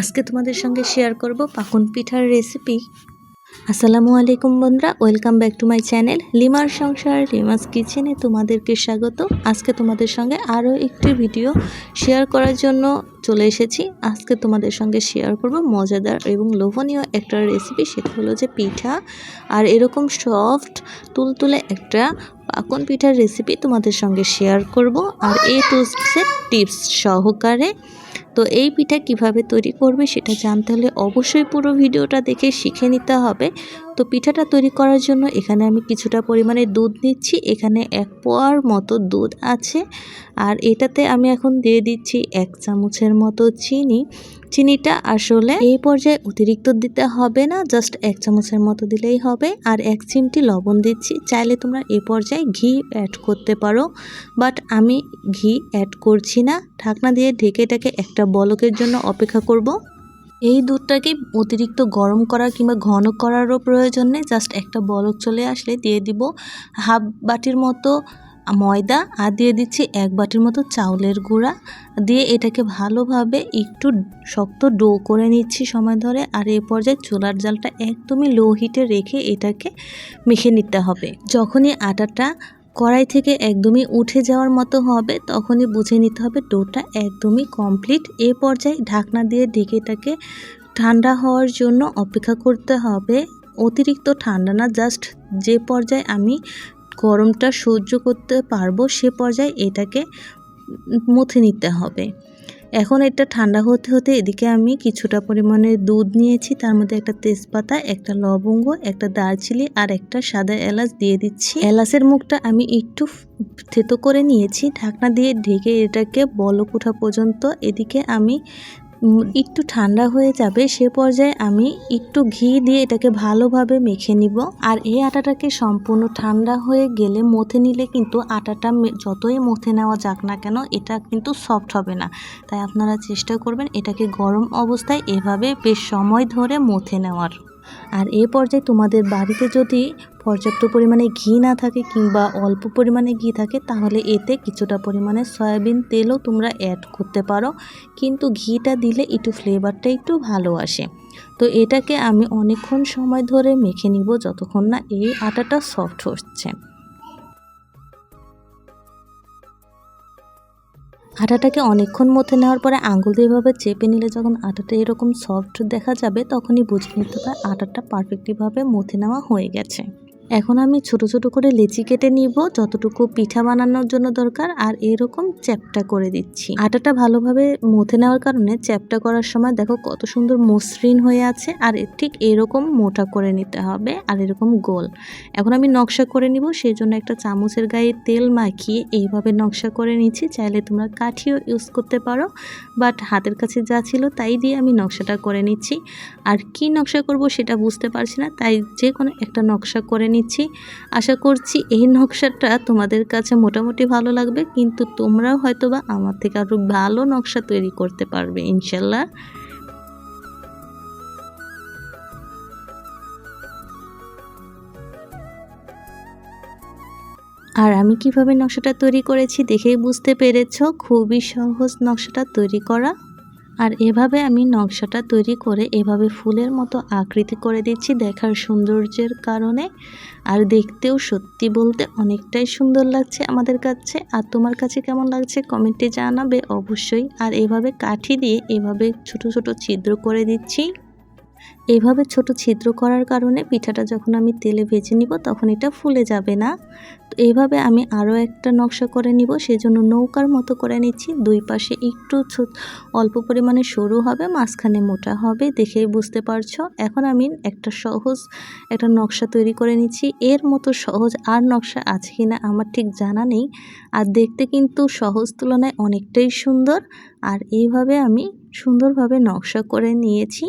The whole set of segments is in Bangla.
আজকে তোমাদের সঙ্গে শেয়ার করব পাকন পিঠার রেসিপি আসসালামু আলাইকুম বন্ধুরা welcome back to my channel লিমার সংসার, লিমাস কিচেনে তোমাদেরকে স্বাগত। আজকে তোমাদের সঙ্গে আরও একটি ভিডিও শেয়ার করার জন্য চলে এসেছি। আজকে তোমাদের সঙ্গে শেয়ার করব মজাদার এবং লোভনীয় একটা রেসিপি সেটা হলো যে পিঠা। আর এরকম সফট তুলতুলে একটা পাকন পিঠার রেসিপি তোমাদের সঙ্গে শেয়ার করব। আর এই টু টিপস সহকারে তো এই পিঠা কীভাবে তৈরি করবে সেটা জানতে হলে অবশ্যই পুরো ভিডিওটা দেখে শিখে নিতে হবে। তো পিঠাটা তৈরি করার জন্য এখানে আমি কিছুটা পরিমাণে দুধ নিচ্ছি। এখানে এক পোয়ার মতো দুধ আছে। আর এটাতে আমি এখন দিয়ে দিচ্ছি এক চামচের মতো চিনি। চিনিটা আসলে এই পর্যায়ে অতিরিক্ত দিতে হবে না, জাস্ট এক চামচের মতো দিলেই হবে। আর এক চিমটি লবণ দিচ্ছি। চাইলে তোমরা এ পর্যায়ে ঘি অ্যাড করতে পারো। বাট আমি ঘি অ্যাড করছি না। ঢাকনা দিয়ে ঢেকে এটাকে একটা বলকের জন্য অপেক্ষা করব। এই দুধটাকে অতিরিক্ত গরম করার কিংবা ঘন করারও প্রয়োজন নেই জাস্ট একটা বলক চলে আসলে দিয়ে দিব হাফ বাটির মতো ময়দা আর দিয়ে দিচ্ছি এক বাটির মতো চাউলের গুঁড়া। দিয়ে এটাকে ভালোভাবে একটু শক্ত ডো করে নিচ্ছি সময় ধরে আর এ পর্যায়ে চুলার জালটা একদমই লো হিটে রেখে এটাকে মেখে নিতে হবে। যখনই আটাটা কড়াই থেকে একদমই উঠে যাওয়ার মতো হবে, তখনই বুঝে নিতে হবে ডোটা একদমই কমপ্লিট এ পর্যায়ে ঢাকনা দিয়ে ঢেকেটাকে ঠান্ডা হওয়ার জন্য অপেক্ষা করতে হবে। অতিরিক্ত ঠান্ডা না জাস্ট যে পর্যায়ে আমি গরমটা সহ্য করতে পারব, সে পর্যায়ে এটাকে মুথে নিতে হবে। এখন এটা ঠান্ডা হতে হতে এদিকে আমি কিছুটা পরিমাণে দুধ নিয়েছি, তার মধ্যে একটা তেজপাতা, একটা লবঙ্গ, একটা দারচিনি আর একটা সাদা এলাচ দিয়ে দিচ্ছি। এলাচের মুখটা আমি একটু থেতো করে নিয়েছি, ঢাকনা দিয়ে ঢেকে এটাকে বলক ওঠা পর্যন্ত এদিকে আমি একটু ঠান্ডা হয়ে যাবে, সে পর্যায়ে আমি একটু ঘি দিয়ে এটাকে ভালোভাবে মেখে নিব। আর এই আটাটাকে সম্পূর্ণ ঠান্ডা হয়ে গেলে মথে নিলে কিন্তু আটাটা যতই মথে নেওয়া যাক না কেন, এটা কিন্তু সফট হবে না। তাই আপনারা চেষ্টা করবেন এটাকে গরম অবস্থায় এভাবে বেশ সময় ধরে মথে নেওয়ার। আর এ পর্যায়ে তোমাদের বাড়িতে যদি পর্যাপ্ত পরিমাণে ঘি না থাকে কিংবা অল্প পরিমাণে ঘি থাকে, তাহলে এতে কিছুটা পরিমাণে সয়াবিন তেলও তোমরা অ্যাড করতে পারো। কিন্তু ঘিটা দিলে একটু ফ্লেভারটা একটু ভালো আসে। তো এটাকে আমি অনেকক্ষণ সময় ধরে মেখে নিব যতক্ষণ না এই আটাটা সফট হচ্ছে। আটাটাকে অনেকক্ষণ মধ্যে নেওয়ার পরে আঙুল দিয়ে এভাবে চেপে নিলে যখন আটাটা এরকম সফট দেখা যাবে, তখনই বুঝে নিতে হবে আটাটা পারফেক্টলিভাবে মথে নেওয়া হয়ে গেছে। এখন আমি ছোট ছোট করে লেচি কেটে নিব, যতটুকু পিঠা বানানোর জন্য দরকার, আর এরকম চ্যাপটা করে দিচ্ছি। আটাটা ভালোভাবে মথে নেওয়ার কারণে চ্যাপটা করার সময় দেখো কত সুন্দর মসৃণ হয়ে আছে, আর ঠিক এরকম মোটা করে নিতে হবে, আর এরকম গোল। এখন আমি নকশা করে নিব সেই জন্য একটা চামচের গায়ে তেল মাখিয়ে এইভাবে নকশা করে নিচ্ছি, চাইলে তোমরা কাঠিও ইউজ করতে পারো, বাট হাতের কাছে যা ছিল তাই দিয়ে আমি নকশাটা করে নিচ্ছি। আর কি নকশা করব সেটা বুঝতে পারছি না, তাই যে কোনো একটা নকশা করে নিচ্ছি। আশা করছি এই নকশাটা তোমাদের কাছে মোটামুটি ভালো লাগবে, কিন্তু তোমরাও হয়তো বা আমার থেকে আরও ভালো নকশা তৈরি করতে পারবে, ইনশাল্লাহ। আর আমি কীভাবে নকশাটা তৈরি করেছি দেখেই বুঝতে পেরেছ, খুবই সহজ নকশাটা তৈরি করা। আর এভাবে আমি নকশাটা তৈরি করে এভাবে ফুলের মতো আকৃতি করে দিচ্ছি দেখার সৌন্দর্যের কারণে। আর দেখতেও সত্যি বলতে অনেকটাই সুন্দর লাগছে আমাদের কাছে। আর তোমার কাছে কেমন লাগছে কমেন্টে জানাবে অবশ্যই। আর এভাবে কাঠি দিয়ে এভাবে ছোট ছোট ছিদ্র করে দিচ্ছি। এভাবে ছোট ছিদ্র করার কারণে পিঠাটা যখন আমি তেলে ভেজে নিব, তখন এটা ফুলে যাবে না। তো এইভাবে আমি আরও একটা নকশা করে নিব, সেজন্য নৌকার মতো করে নিচ্ছি। দুই পাশে একটু অল্প পরিমাণে সরু হবে, মাঝখানে মোটা হবে দেখেই বুঝতে পারছ? এখন আমি একটা সহজ একটা নকশা তৈরি করে নিচ্ছি। এর মতো সহজ আর নকশা আছে কি না আমার ঠিক জানা নেই। আর দেখতে কিন্তু সহজ তুলনায় অনেকটাই সুন্দর। আর এইভাবে আমি সুন্দরভাবে নকশা করে নিয়েছি।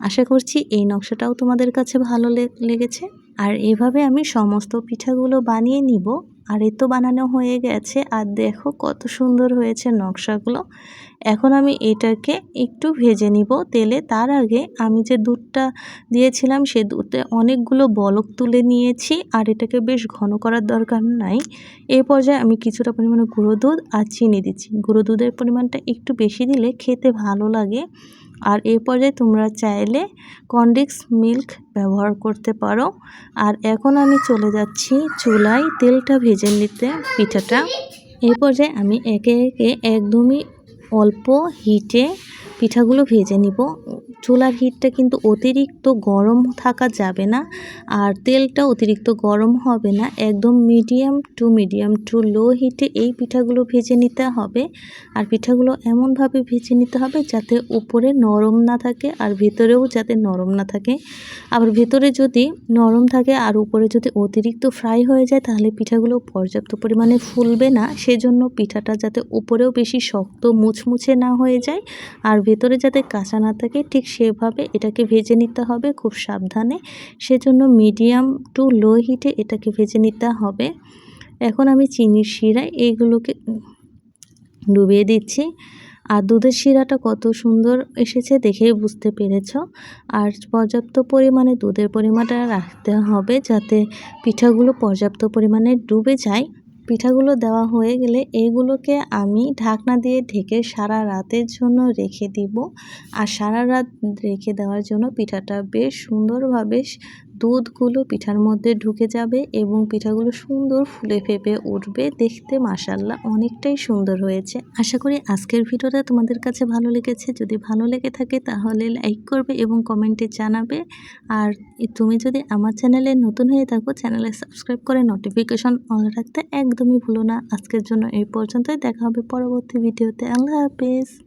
আশা করছি এই নকশাটাও তোমাদের কাছে ভালো লেগেছে। আর এভাবে আমি সমস্ত পিঠাগুলো বানিয়ে নিব। আর এ তো বানানো হয়ে গেছে। আর দেখো কত সুন্দর হয়েছে নকশাগুলো। এখন আমি এটাকে একটু ভেজে নিব তেলে। তার আগে আমি যে দুধটা দিয়েছিলাম, সে দুধে অনেকগুলো বলক তুলে নিয়েছি। আর এটাকে বেশ ঘন করার দরকার নাই। এ পর্যায়ে আমি কিছুটা পরিমাণে গুঁড়ো দুধ আর চিনি দিচ্ছি। গুঁড়ো দুধের পরিমাণটা একটু বেশি দিলে খেতে ভালো লাগে। আর এই পর্যায়ে তোমরা চাইলে কন্ডিক্স মিল্ক ব্যবহার করতে পারো। আর এখন আমি চলে যাচ্ছি চুলায় তেলটা ভেজে নিতে পিঠাটা। এই পর্যায়ে আমি একে একে একদমই অল্প হিটে পিঠাগুলো ভেজে নিব। চুলার হিটটা কিন্তু অতিরিক্ত গরম থাকা যাবে না আর তেলটা অতিরিক্ত গরম হবে না। একদম medium to medium to low হিটে এই পিঠাগুলো ভেজে নিতে হবে। আর পিঠাগুলো এমনভাবে ভেজে নিতে হবে যাতে উপরে নরম না থাকে আর ভেতরেও যাতে নরম না থাকে। আবার ভেতরে যদি নরম থাকে আর উপরে যদি অতিরিক্ত ফ্রাই হয়ে যায় তাহলে পিঠাগুলো পর্যাপ্ত পরিমাণে ফুলবে না। সেজন্য পিঠাটা যাতে উপরেও বেশি শক্ত মুচমুচে না হয়ে যায় আর ভেতরে যাতে কাঁচা না থাকে, ঠিক সেভাবে এটাকে ভেজে নিতে হবে খুব সাবধানে। সেজন্য মিডিয়াম টু লো হিটে এটাকে ভেজে নিতে হবে। এখন আমি চিনির শিরায় এইগুলোকে ডুবিয়ে দিচ্ছি। আর দুধের শিরাটা কত সুন্দর এসেছে দেখেই বুঝতে পেরেছ। আর পর্যাপ্ত পরিমাণে দুধের পরিমাণটা রাখতে হবে যাতে পিঠাগুলো পর্যাপ্ত পরিমাণে ডুবে যায়। পিঠাগুলো দেওয়া হয়ে গেলে এগুলোকে আমি ঢাকনা দিয়ে ঢেকে সারা রাতের জন্য রেখে দিব। আর সারা রাত রেখে দেওয়ার জন্য পিঠাটা বেশ সুন্দরভাবে দুধগুলো পিঠার মধ্যে ঢুকে যাবে এবং পিঠাগুলো সুন্দর ফুলে ফেপে উঠবে। দেখতে মাসাল্লাহ অনেকটাই সুন্দর হয়েছে। আশা করি আজকের ভিডিওটা তোমাদের কাছে ভালো লেগেছে। যদি ভালো লেগে থাকে তাহলে লাইক করবে এবং কমেন্টে জানাবে। আর তুমি যদি আমার চ্যানেলে নতুন হয়ে থাকো, চ্যানেলে সাবস্ক্রাইব করে নোটিফিকেশন অন রাখতে একদমই ভুলো না। আজকের জন্য এই পর্যন্তই। দেখা হবে পরবর্তী ভিডিওতে। আল্লাহ হাফেজ।